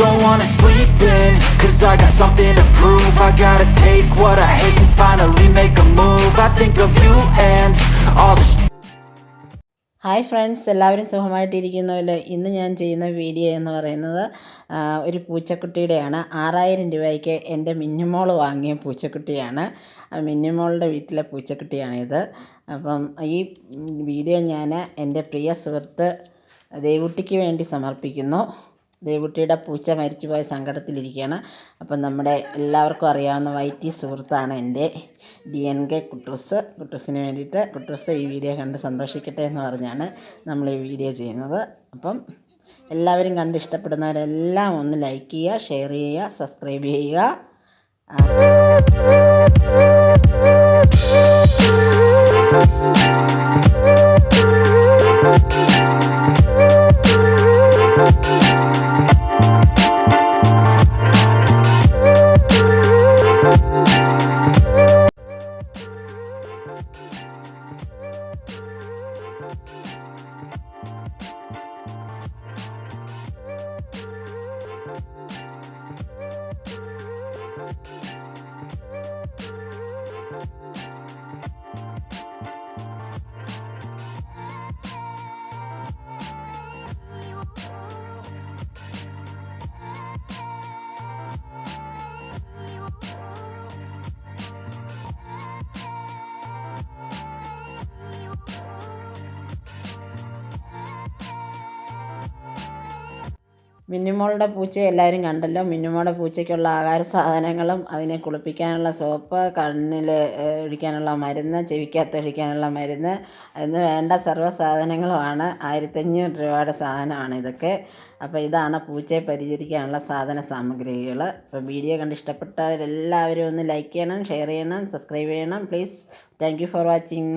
don't wanna sleep in Cause I got something to prove. I gotta take what I hate and finally make a move. I think of you and all the hi friends എല്ലാവരും സുഖമായിട്ടിരിക്കുന്നല്ലോ ഇന്ന് ഞാൻ ചെയ്യുന്ന video എന്ന് പറയുന്നത് ഒരു പൂച്ചക്കുട്ടിയുടെയാണ്. ആറായിരം രൂപയ്ക്ക് എന്റെ മിന്നുമോൾ വാങ്ങിയ പൂച്ചക്കുട്ടിയാണ്. മിന്നുമോളുടെ വീട്ടിലെ പൂച്ചക്കുട്ടിയാണിത്. അപ്പം ഈ വീഡിയോ ഞാൻ എന്റെ പ്രിയ സുഹൃത്ത് ദേവുട്ടിക്ക് വേണ്ടി സമർപ്പിക്കുന്നു. ദേവുട്ടിയുടെ പൂച്ച മരിച്ചുപോയ സങ്കടത്തിലിരിക്കുകയാണ്. അപ്പം നമ്മുടെ എല്ലാവർക്കും അറിയാവുന്ന വൈറ്റി സുഹൃത്താണ് എന്റെ ഡി എൻ കെ കുട്ടൂസ് കുട്ടൂസിന് വേണ്ടിയിട്ട് കുട്ടൂസ് ഈ വീഡിയോ കണ്ട് സന്തോഷിക്കട്ടെ എന്ന് പറഞ്ഞാണ് നമ്മൾ ഈ വീഡിയോ ചെയ്യുന്നത്. അപ്പം എല്ലാവരും കണ്ട് ഇഷ്ടപ്പെടുന്നവരെല്ലാം ഒന്ന് ലൈക്ക് ചെയ്യുക ഷെയർ ചെയ്യുക സബ്സ്ക്രൈബ് ചെയ്യുക. മിന്നുമോളുടെ പൂച്ച എല്ലാവരും കണ്ടല്ലോ. മിന്നുമോളുടെ പൂച്ചയ്ക്കുള്ള ആഹാര സാധനങ്ങളും അതിനെ കുളിപ്പിക്കാനുള്ള സോപ്പ് കണ്ണിൽ ഒഴിക്കാനുള്ള മരുന്ന് ചെവിക്കകത്ത് ഒഴിക്കാനുള്ള മരുന്ന് അതിന് വേണ്ട സർവ സാധനങ്ങളുമാണ്. ആയിരത്തഞ്ഞൂറ് രൂപയുടെ സാധനമാണ് ഇതൊക്കെ. അപ്പോൾ ഇതാണ് പൂച്ചയെ പരിചരിക്കാനുള്ള സാധന സാമഗ്രികൾ അപ്പോൾ വീഡിയോ കണ്ട് ഇഷ്ടപ്പെട്ടവരെല്ലാവരും ഒന്ന് ലൈക്ക് ചെയ്യണം ഷെയർ ചെയ്യണം സബ്സ്ക്രൈബ് ചെയ്യണം. Please thank for watching